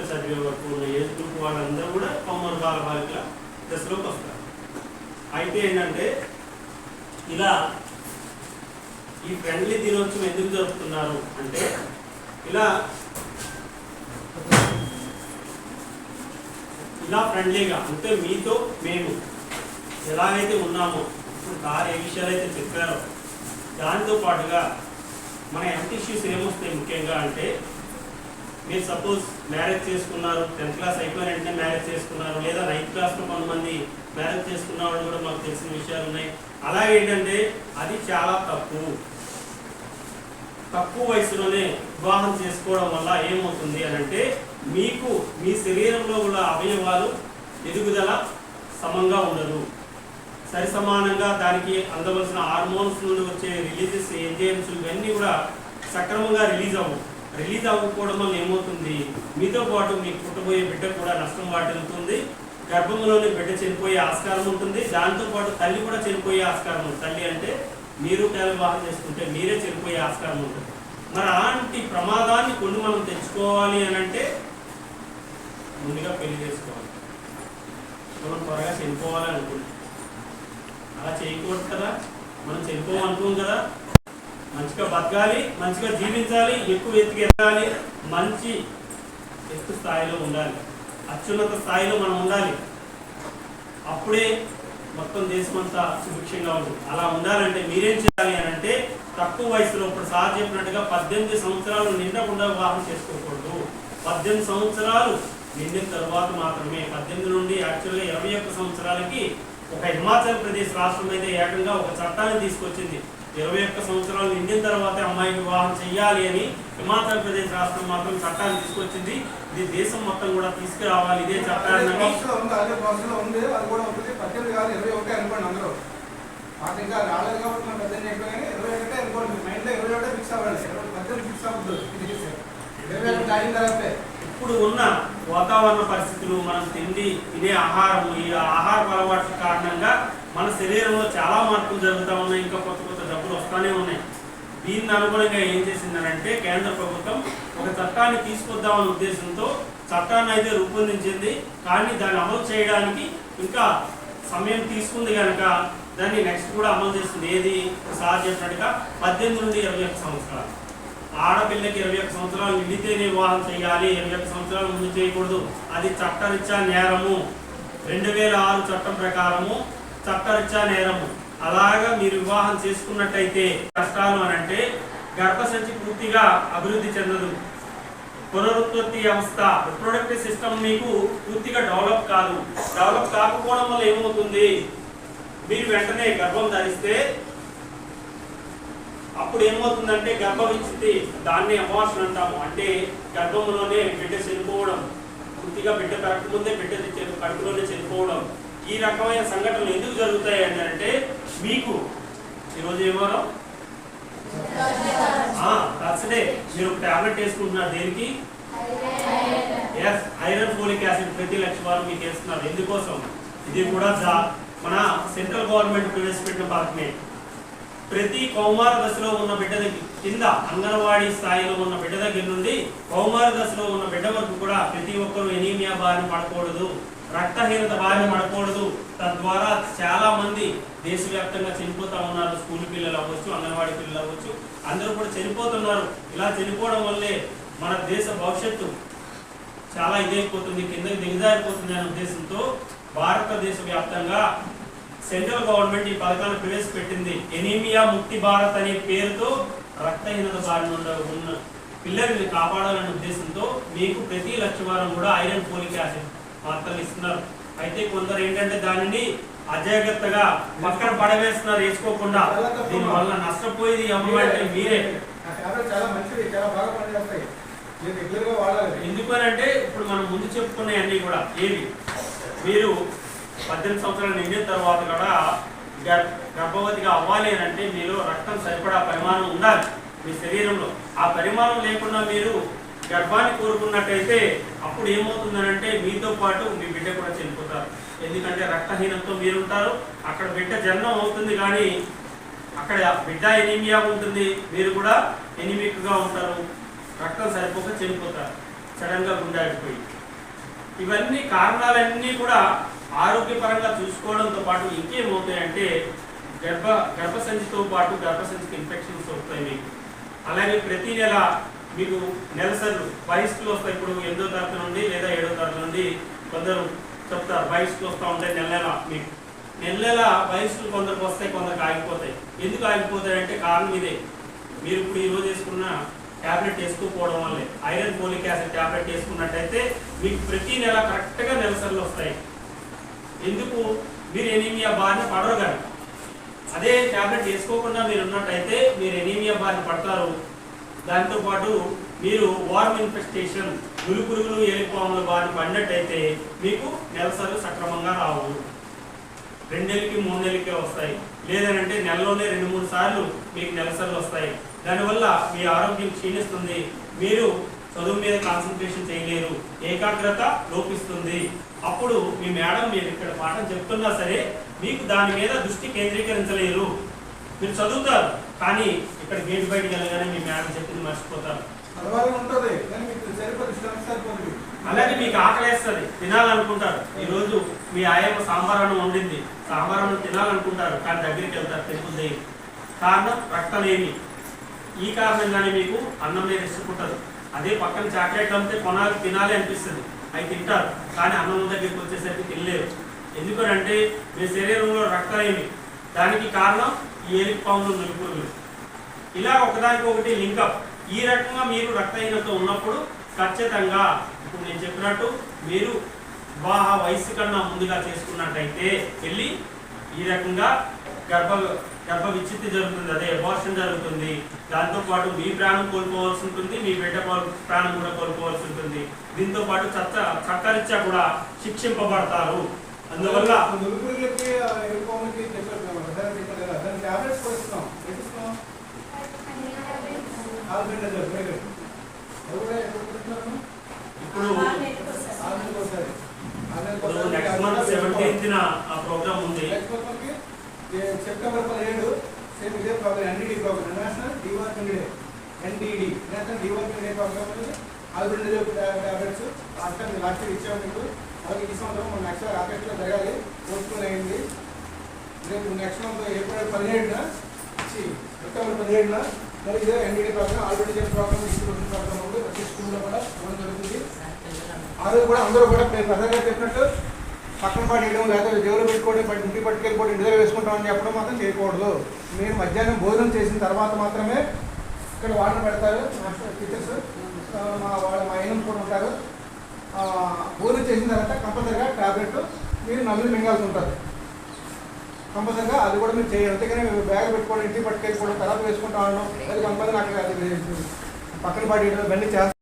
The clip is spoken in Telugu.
ఇంటర్ చదివే వరకు ఉన్న ఏజ్ గ్రూప్ వాళ్ళందరూ కూడా కౌమార బాల బాలికల దశలోకి వస్తారు. అయితే ఏంటంటే ఇలా ఈ ఫ్రెండ్లీ దినోత్సవం ఎందుకు జరుపుతున్నారు అంటే ఇలా ఇలా ఫ్రెండ్లీగా అంటే మీతో మేము ఎలాగైతే ఉన్నామో ఇప్పుడు సార్ ఏ విషయాలు అయితే చెప్పారో దాంతో పాటుగా మన హెల్త్ ఇష్యూస్ ఏమొస్తాయి ముఖ్యంగా అంటే మీరు సపోజ్ మ్యారేజ్ చేసుకున్నారు టెన్త్ క్లాస్ అయిపోయిన వెంటనే మ్యారేజ్ చేసుకున్నారు లేదా నైన్త్ క్లాస్లో కొంతమంది మ్యారేజ్ చేసుకున్న వాళ్ళు కూడా మాకు తెలిసిన విషయాలు ఉన్నాయి. అలాగే ఏంటంటే అది చాలా తప్పు. తక్కువ వయసులోనే వివాహం చేసుకోవడం వల్ల ఏమవుతుంది అని అంటే మీకు మీ శరీరంలో ఉన్న అవయవాలు ఎదుగుదల సమంగా ఉండదు. సరి సమానంగా దానికి అందవలసిన హార్మోన్స్ నుండి వచ్చే రిలీజెస్ ఎంజైమ్స్ ఇవన్నీ కూడా సక్రమంగా రిలీజ్ అవ్వవు. రిలీజ్ అవ్వకపోవడం వల్ల ఏమవుతుంది? మీతో పాటు మీకు పుట్టబోయే బిడ్డ కూడా నష్టం వాటిల్లుతుంది. గర్భంలోని బిడ్డ చనిపోయే ఆస్కారం ఉంటుంది. దాంతో పాటు తల్లి కూడా చనిపోయే ఆస్కారం ఉంటుంది తల్లి అంటే మీరు పిల్లలు వాహనం చేసుకుంటే మీరే చనిపోయే ఆస్కారం ఉంటుంది. మరి అలాంటి ప్రమాదాన్ని కొన్ని మనం తెచ్చుకోవాలి అని అంటే ముందుగా పెళ్ళి చేసుకోవాలి. మనం త్వరగా చనిపోవాలి అనుకుంటాం అలా చేయకూడదు కదా? మనం చనిపోవాలనుకోం కదా? మంచిగా బతకాలి మంచిగా జీవించాలి ఎక్కువ ఎత్తుకు ఎదగాలి మంచి ఎత్తు స్థాయిలో ఉండాలి. అత్యున్నత స్థాయిలో మనం ఉండాలి. అప్పుడే మొత్తం దేశం అంతా సుభిక్షంగా ఉంటుంది అలా ఉండాలంటే మీరేం చేయాలి అని అంటే తక్కువ వయసులో ఇప్పుడు సార్ చెప్పినట్టుగా పద్దెనిమిది సంవత్సరాలు నిండకుండా వివాహం చేసుకోకూడదు. పద్దెనిమిది సంవత్సరాలు నిండిన తర్వాత మాత్రమే పద్దెనిమిది నుండి యాక్చువల్గా ఇరవై ఒక్క సంవత్సరాలకి ఒక హిమాచల్ ప్రదేశ్ రాష్ట్రం అయితే ఏకంగా ఒక చట్టాన్ని తీసుకొచ్చింది. ఇరవై ఒక్క సంవత్సరాలు నిండిన తర్వాత అమ్మాయికి వివాహం చేయాలి అని హిమాచల్ ప్రదేశ్ రాష్ట్రం మాత్రం చట్టాన్ని తీసుకొచ్చింది. ఇది దేశం మొత్తం కూడా తీసుకురావాలి ఇదే చట్టాన్ని. ఇరవై ఒకటే అనుకోండి ఇంకా రాలేదు కాబట్టి మనం ఇరవై ఒకటే అనుకోండి. మీ మైండ్లో ఇరవై ఒకటే ఫిక్స్ అవ్వాలి. పద్దెనిమిది ఫిక్స్ అవ్వద్దు. ఇది ఇరవై ఒకటి అయిన తర్వాతే. ఇప్పుడు ఉన్న వాతావరణ పరిస్థితులు మనం తిండి తినే ఆహారం ఈ ఆహార అలవాట్ల కారణంగా మన శరీరంలో చాలా మార్పులు జరుగుతూ ఉన్నాయి ఇంకా కొత్త కొత్త జబ్బులు వస్తూనే ఉన్నాయి. దీన్ని అనుగుణంగా ఏం చేసిందనంటే కేంద్ర ప్రభుత్వం ఒక చట్టాన్ని తీసుకొద్దామనే ఉద్దేశంతో చట్టాన్ని అయితే రూపొందించింది. కానీ దాన్ని అమలు చేయడానికి ఇంకా సమయం తీసుకుంది కనుక దాన్ని నెక్స్ట్ కూడా అమలు చేస్తుంది. ఏది? సార్ చెప్పినట్టుగా పద్దెనిమిది నుండి ఇరవై ఒక్క సంవత్సరాలు. ఆడపిల్లకి ఇరవై ఒక్క సంవత్సరాలు నిండితేనే వివాహం చేయాలి ఇరవై ఒక్క సంవత్సరాలు ముందు చేయకూడదు. అది చట్టరీత్యా నేరము. రెండు వేల ఆరు చట్టం ప్రకారము చట్టరీత్యా నేరము. అలాగా మీరు వివాహం చేసుకున్నట్టయితే కష్టాలు అని అంటే గర్భసంచి పూర్తిగా అభివృద్ధి చెందదు. పునరుత్పత్తి వ్యవస్థ రిప్రొడక్టివ్ సిస్టమ్ మీకు పూర్తిగా డెవలప్ కాదు. డెవలప్ కాకపోవడం వల్ల ఏమవుతుంది? మీరు వెంటనే గర్భం ధరిస్తే అప్పుడు ఏమవుతుందంటే గర్భ విచ్చితి దాన్ని అబార్షన్ అంటాము. అంటే గర్భంలోనే బిడ్డ చనిపోవడం పూర్తిగా బిడ్డ పెరగకముందే బిడ్డ కడుపులోనే చనిపోవడం. ఈ రకమైన సంఘటనలు ఎందుకు జరుగుతాయి అని అంటే మీకు ఈరోజు ఏమారం థర్స్డే మీరు టాబ్లెట్ వేసుకుంటున్నారు దేనికి? ఎస్ ఐరన్ ఫోలిక్ యాసిడ్ ప్రతి లక్ష వారు మీకు వేస్తున్నారు. ఎందుకోసం? ఇది కూడా మన సెంట్రల్ గవర్నమెంట్ ప్రవేశపెట్టిన పథకమే. ప్రతి కౌమార దశలో ఉన్న బిడ్డ దగ్గర కింద అంగన్వాడీ స్థాయిలో ఉన్న బిడ్డ దగ్గర నుండి కౌమార దశలో ఉన్న బిడ్డ వరకు కూడా ప్రతి ఒక్కరూ ఎనీమియా బారిన పడకూడదు. రక్తహీనత బారిన పడకూడదు. తద్వారా చాలా మంది దేశవ్యాప్తంగా చనిపోతా ఉన్నారు. స్కూల్ పిల్లలు అవ్వచ్చు అంగన్వాడీ పిల్లలు అవ్వచ్చు. అందరూ కూడా చనిపోతున్నారు. ఇలా చనిపోవడం వల్లే మన దేశ భవిష్యత్తు చాలా ఇదైపోతుంది కిందకి దిగజారిపోతుంది అనే ఉద్దేశంతో భారతదేశ వ్యాప్తంగా సెంట్రల్ గవర్నమెంట్ ఈ పథకాన్ని ప్రవేశపెట్టింది. ఎనీమియా ముక్తి భారత్ అనే పేరుతో రక్తహీనత బారిన ఉన్న పిల్లల్ని కాపాడాలనే ఉద్దేశంతో మీకు ప్రతి లక్ష వారం కూడా ఐరన్ ఫోలిక్ యాసిడ్ మాత్రలు ఇస్తున్నారు అయితే కొందరు ఏంటంటే దానిని అజాగ్రత్తగా పక్కన పడవేస్తున్నారు వేసుకోకుండా. దీనివల్ల నష్టపోయేది ఎవరు అంటే మీరే. చాలా మంచిది చాలా బాగా పనిచేస్తాయి. మీరు ఎందుకనంటే ఇప్పుడు మనం ముందు చెప్పుకునే అన్ని కూడా ఏవి? మీరు పద్దెనిమిది సంవత్సరాలు నిండిన తర్వాత కూడా గర్- గర్భవతిగా అవ్వాలి అని అంటే మీలో రక్తం సరిపడా పరిమాణం ఉండాలి మీ శరీరంలో. ఆ పరిమాణం లేకుండా మీరు గర్భాన్ని కోరుకున్నట్టయితే అప్పుడు ఏమవుతుందనంటే మీతో పాటు మీ బిడ్డ కూడా చనిపోతారు. ఎందుకంటే రక్తహీనంతో మీరు ఉంటారు అక్కడ బిడ్డ జన్మం అవుతుంది కానీ అక్కడ బిడ్డ ఎనీమియా ఉంటుంది. మీరు కూడా ఎనిమిక్గా ఉంటారు. రక్తం సరిపోక చనిపోతారు. సడన్గా గుండాడిపోయి ఇవన్నీ కారణాలన్నీ కూడా ఆరోగ్యపరంగా చూసుకోవడంతో పాటు ఇంకేమవుతాయంటే గర్భ గర్భసంచితో పాటు గర్భసంచికి ఇన్ఫెక్షన్స్ వస్తాయి మీకు. అలాగే ప్రతి నెల మీకు నెలసర్లు వయస్సులు వస్తాయి ఇప్పుడు ఎనిమిదో తరగతి నుండి లేదా ఏడో తరగతి నుండి కొందరు చెప్తారు వయస్సులు వస్తూ ఉంటాయి నెల నెల మీకు. నెల నెల వయస్సులు కొందరికి వస్తాయి కొందరికి ఆగిపోతాయి. ఎందుకు ఆగిపోతాయంటే కారణం ఇదే. మీరు ఇప్పుడు ఈరోజు వేసుకున్న ట్యాబ్లెట్ వేసుకోకపోవడం వల్లే. ఐరన్ ఫోలిక్ యాసిడ్ ట్యాబ్లెట్ వేసుకున్నట్టయితే మీకు ప్రతి నెల కరెక్ట్గా నెలసర్లు వస్తాయి. ఎందుకు? మీరు ఎనీమియా బారిన పడరు కానీ. అదే ట్యాబ్లెట్ వేసుకోకుండా మీరు ఉన్నట్టయితే మీరు ఎనీమియా బారిన పడతారు. దాంతోపాటు మీరు వార్మ్ ఇన్ఫెస్టేషన్ నులి పురుగులు ఏలిపాముల బారిన పడినట్టయితే మీకు నెలసర్లు సక్రమంగా రావు. రెండు నెలలకి మూడు నెలలకే వస్తాయి. లేదనంటే నెలలోనే రెండు మూడు సార్లు మీకు నెలసర్లు వస్తాయి. దానివల్ల మీ ఆరోగ్యం క్షీణిస్తుంది. మీరు చదువు మీద కాన్సన్ట్రేషన్ చేయలేరు. ఏకాగ్రత లోపిస్తుంది. అప్పుడు మీ మేడం మీరు ఇక్కడ పాఠం చెప్తున్నా సరే మీకు దాని మీద దృష్టి కేంద్రీకరించలేరు. మీరు చదువుతారు కానీ ఇక్కడ గేట్ బయటికి వెళ్ళగానే మీ మేడం చెప్పింది మర్చిపోతారు ఉంటుంది కానీ మీకు సరిపోదు ఇష్టం సరిపోతుంది అలాగే మీకు ఆకలేస్తుంది తినాలనుకుంటారు. ఈ రోజు మీ ఆయమ్మ సాంబార్ అన్నం వండింది సాంబార్ అన్నం తినాలనుకుంటారు కానీ దగ్గరికి వెళ్తారు తిరుగుద్ది కారణం రక్తలేమి. ఈ కారణంగానే మీకు అన్నం మీద ఇష్టపుట్టదు అదే పక్కన చాక్లెట్ అమ్మితే కొనాలి తినాలి అనిపిస్తుంది. అవి తింటారు కానీ అన్నం దగ్గరికి వచ్చేసరికి తినలేరు. ఎందుకనంటే మీ శరీరంలో రక్తలేమి. దానికి కారణం ఈ ఏలిపాములు నులుపురుగులు ఇలా ఒకదానికొకటి లింకప్ ఈ రకంగా మీరు రక్తహీనత ఉన్నప్పుడు ఖచ్చితంగా ఇప్పుడు నేను చెప్పినట్టు మీరు వివాహ వయస్సు కన్నా ముందుగా చేసుకున్నట్టయితే వెళ్ళి ఈ రకంగా గర్భ గర్భ విచ్ఛిత్తి జరుగుతుంది అదే అబార్షన్ జరుగుతుంది. దాంతోపాటు మీ ప్రాణం కోల్పోవాల్సి ఉంటుంది మీ బిడ్డ ప్రాణం కూడా కోల్పోవాల్సి ఉంటుంది. దీంతో పాటు చట్ట చట్టరీత్యా కూడా శిక్షింపబడతారు. అందువల్ల నెక్స్ట్ మంత్ సెవెంటీన్త్ ఆ ప్రోగ్రామ్ ఉంది. సెప్టెంబర్ పదిహేడు సేమ్ ఇదే program NDD program national deworming day NDD national deworming day program albendazole tablets last time last year ఇచ్చాము మీకు అలాగే ఈ సంవత్సరం మన నెక్స్ట్ ఆగస్ట్లో జరగాలి. పోస్ట్పోన్ అయింది రేపు నెక్స్ట్ మంత్ ఏప్రిల్ పదిహేడున సెప్టెంబర్ పదిహేడున మరి ఇదే ఎన్డీడీ ప్రోగ్రామ్ ఆల్రెడీ చేసిన ప్రోగ్రామ్ డిస్ట్రిబ్యూషన్ ప్రోగ్రామ్ ఉంది ప్రతి స్కూల్లో కూడా ఇవ్వడం జరుగుతుంది. ఆ రోజు కూడా అందరూ కూడా నేను ప్రధానంగా చెప్పినట్టు పక్కన పడేయడం లేకపోతే జేబులో పెట్టుకోవడం పట్టి ఇంటికి పట్టుకెళ్ళిపోవడం ఇంటి దగ్గర వేసుకుంటామని చెప్పడం మాత్రం చేయకూడదు. మీరు మధ్యాహ్నం భోజనం చేసిన తర్వాత మాత్రమే ఇక్కడ వాటర్ పెడతారు. టీచర్స్ మా వాళ్ళ మా అయినం కూడా ఉంటారు. భోజనం చేసిన తర్వాత కంపల్సరిగా టాబ్లెట్ మీరు నమ్మిలి మింగాల్సి ఉంటుంది కంపల్సరిగా అది కూడా మీరు చేయాలి. అంతేగాని మేము బ్యాగ్ పెట్టుకోవడం ఇంటికి పట్టుకెళ్ళిపోవడం తర్వాత వేసుకుంటా ఉండడం అది కంపల్సరీ నాకు అది పక్కన పాటి ఇవన్నీ చేస్తాం